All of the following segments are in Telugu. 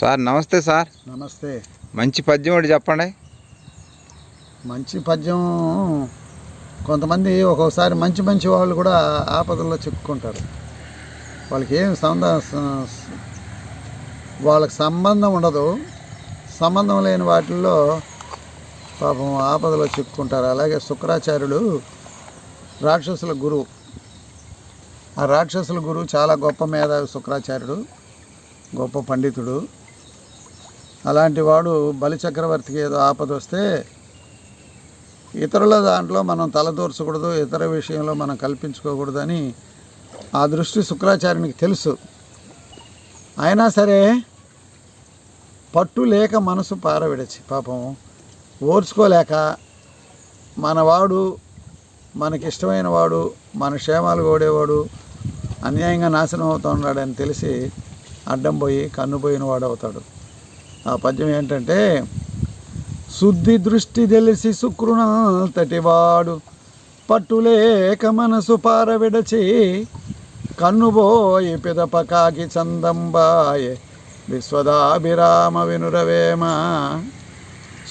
సార్ నమస్తే సార్. నమస్తే. మంచి పద్యం ఒకటి చెప్పండి. మంచి పద్యం కొంతమంది ఒక్కొక్కసారి మంచి మంచి వాళ్ళు కూడా ఆపదల్లో చిక్కుకుంటారు. వాళ్ళకి ఏం సంబంధ వాళ్ళకి సంబంధం ఉండదు. సంబంధం లేని వాటిల్లో పాపం ఆపదలో చిక్కుకుంటారు. అలాగే శుక్రాచార్యుడు రాక్షసుల గురువు. ఆ రాక్షసుల గురువు చాలా గొప్ప మేధావి శుక్రాచార్యుడు గొప్ప పండితుడు. అలాంటి వాడు బలిచక్రవర్తికి ఏదో ఆపద వస్తే ఇతరుల దాంట్లో మనం తలదూర్చకూడదు ఇతర విషయంలో మనం కల్పించుకోకూడదని ఆ దృష్టి శుక్రాచార్యునికి తెలుసు. అయినా సరే పట్టు లేక మనసు పారవిడచి పాపం ఓర్చుకోలేక మనవాడు మనకిష్టమైన వాడు మన క్షేమాలు కోడేవాడు అన్యాయంగా నాశనం అవుతున్నాడని తెలిసి అడ్డం పోయి కన్నుపోయిన వాడు అవుతాడు. ఆ పద్యం ఏంటంటే శుద్ధి దృష్టి తెలిసి శుక్రునంతటివాడు పట్టులేక మనసు పారవిడచి కన్నుబోయి పిదప కాకి చందంబాయే విశ్వదాభిరామ వినురవేమ.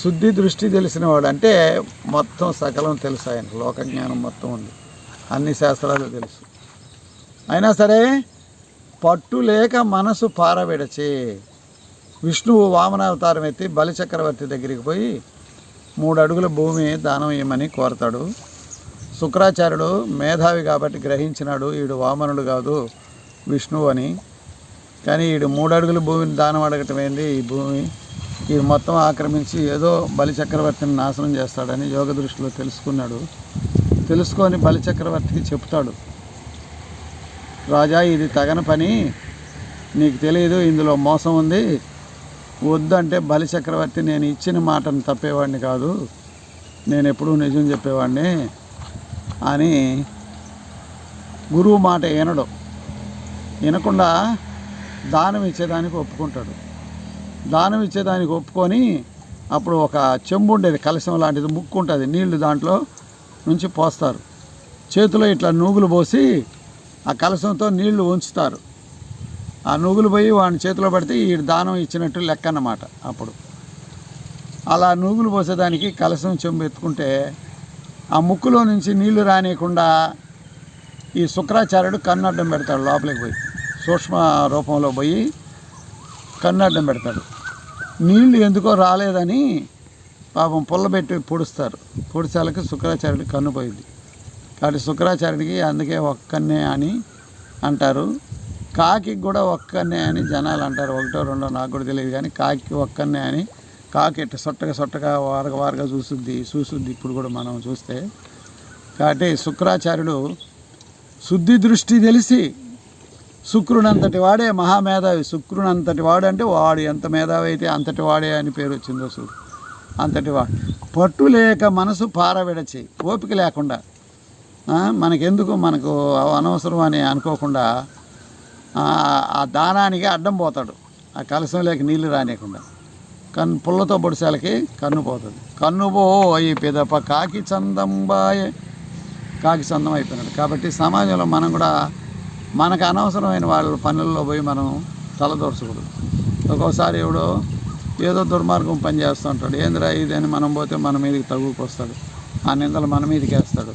శుద్ధి దృష్టి తెలిసినవాడు అంటే మొత్తం సకలం తెలుసు ఆయన లోకజ్ఞానం మొత్తం ఉంది. అన్ని శాస్త్రాలు తెలుసు. అయినా సరే పట్టు లేక మనసు పారవిడచి విష్ణువు వామనావతారం ఎత్తి బలిచక్రవర్తి దగ్గరికి పోయి మూడు అడుగుల భూమి దానం ఇవ్వమని కోరతాడు. శుక్రాచార్యుడు మేధావి కాబట్టి గ్రహించినాడు ఈడు వామనుడు కాదు విష్ణువు అని. కానీ ఈడు మూడు అడుగుల భూమిని దానం అడగటం ఏంది? ఈ భూమి ఈ మొత్తం ఆక్రమించి ఏదో బలిచక్రవర్తిని నాశనం చేస్తాడని యోగ దృష్టిలో తెలుసుకున్నాడు. తెలుసుకొని బలిచక్రవర్తికి చెప్తాడు. రాజా ఇది తగన పని. నీకు తెలియదు ఇందులో మోసం ఉంది. వద్దంటే బలి చక్రవర్తి నేను ఇచ్చిన మాటను తప్పేవాడిని కాదు. నేను ఎప్పుడూ నిజం చెప్పేవాడిని అని గురువు మాట వినడు వినకుండా దానం ఇచ్చేదానికి ఒప్పుకుంటాడు. దానం ఇచ్చేదానికి ఒప్పుకొని అప్పుడు ఒక చెంబు ఉండేది కలశం లాంటిది ముక్కు ఉంటుంది నీళ్ళు దాంట్లో నుంచి పోస్తారు. చేతిలో ఇట్లా నూగులు పోసి ఆ కలశంతో నీళ్ళు ఉంచుతారు. ఆ నూగులు పోయి వాడిని చేతిలో పడితే ఈ దానం ఇచ్చినట్టు లెక్క అన్నమాట అప్పుడు. అలా నూగులు పోసేదానికి కలశం చెంబు ఎత్తుకుంటే ఆ ముక్కులో నుంచి నీళ్ళు రానియకుండా ఈ శుక్రాచార్యుడు కన్నడ్డం పెడతాడు లోపలికి పోయి. సూక్ష్మ రూపంలో పోయి కన్నడ్డం పెడతాడు. నీళ్ళు ఎందుకో రాలేదని పాపం పుల్లబెట్టి పొడుస్తారు. పొడిచాలకి శుక్రాచార్యుడికి కన్ను పోయింది. కాబట్టి శుక్రాచార్యుడికి అందుకే ఒక్కనే అని అంటారు. కాకి కూడా ఒక్కనే అని జనాలు అంటారు. ఒకటో రెండో నాకు కూడా తెలియదు కానీ కాకి ఒక్కనే అని కాకి ఇట్ట సొట్టగా సొట్టగా వారగా వారగా చూసుద్ది చూసుద్ది ఇప్పుడు కూడా మనం చూస్తే. కాబట్టి శుక్రాచార్యుడు శుద్ధి దృష్టి తెలిసి శుక్రునంతటి వాడే మహామేధావి. శుక్రునంతటి వాడు అంటే వాడు ఎంత మేధావి అయితే అంతటి వాడే అని పేరు వచ్చిందో చూడు. అంతటి వాడు. పట్టు లేక మనసు పారవిడచి ఓపిక లేకుండా మనకెందుకు మనకు అనవసరం అని అనుకోకుండా ఆ, దానానికి అడ్డం పోతాడు. ఆ కలసం లేక నీళ్ళు రానియకుండా. కన్ను పుల్లతో పొడిసాలకి కన్ను పోతుంది. కన్ను పోయి పెదప కాకి చందంబాయే. కాకి చందం అయిపోయినాడు. కాబట్టి సమాజంలో మనం కూడా మనకు అనవసరమైన వాళ్ళ పనుల్లో పోయి మనం తలదోర్చకూడదు ఒక్కోసారి ఎవడో ఏదో దుర్మార్గం పని చేస్తూ ఉంటాడు. ఏందిరా ఇది అని మనం పోతే మన మీదకి తగుకు వస్తాడు ఆ నిందలు మన మీదకి వేస్తాడు.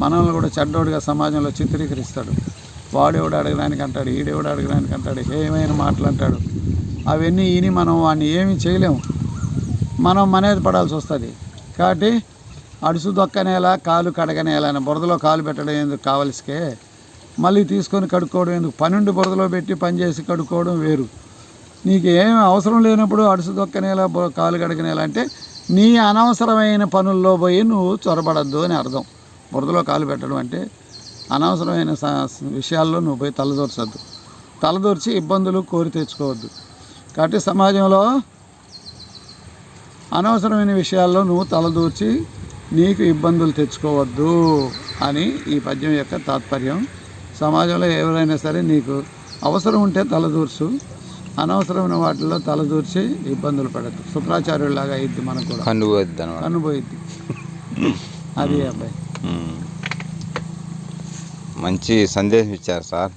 మనల్ని కూడా చెడ్డోడిగా సమాజంలో చిత్రీకరిస్తాడు. వాడెవడు అడగడానికి అంటాడు ఈడెవడు అడగడానికి అంటాడు ఏమైనా మాటలు అంటాడు. అవన్నీ ఈని మనం వాడిని ఏమీ చేయలేము. మనం మనేది పడాల్సి వస్తుంది. కాబట్టి అడుసు దొక్కనేలా కాలు కడగనేలా అని బురదలో కాలు పెట్టడం ఎందుకు కావలసికే? మళ్ళీ తీసుకొని కడుక్కోవడం ఎందుకు? పన్నెండు బురదలో పెట్టి పనిచేసి కడుక్కోవడం వేరు. నీకు ఏమి అవసరం లేనప్పుడు అడుసు దొక్కనేలా కాలు కడగనేలా అంటే నీ అనవసరమైన పనుల్లో పోయి నువ్వు చొరబడద్దు అని అర్థం. బురదలో కాలు పెట్టడం అంటే అనవసరమైన విషయాల్లో నువ్వు పోయి తలదూర్చొద్దు. తలదూర్చి ఇబ్బందులు కోరి తెచ్చుకోవద్దు. కాబట్టి సమాజంలో అనవసరమైన విషయాల్లో నువ్వు తలదూర్చి నీకు ఇబ్బందులు తెచ్చుకోవద్దు అని ఈ పద్యం యొక్క తాత్పర్యం. సమాజంలో ఎవరైనా సరే నీకు అవసరం ఉంటే తలదూర్చు. అనవసరమైన వాటిల్లో తలదూర్చి ఇబ్బందులు పడద్దు. శుక్రాచార్యులాగా అయింది మనకు కూడా. అనుభవిద్ది అది అబ్బాయి. మంచి సందేశం ఇచ్చారు సార్.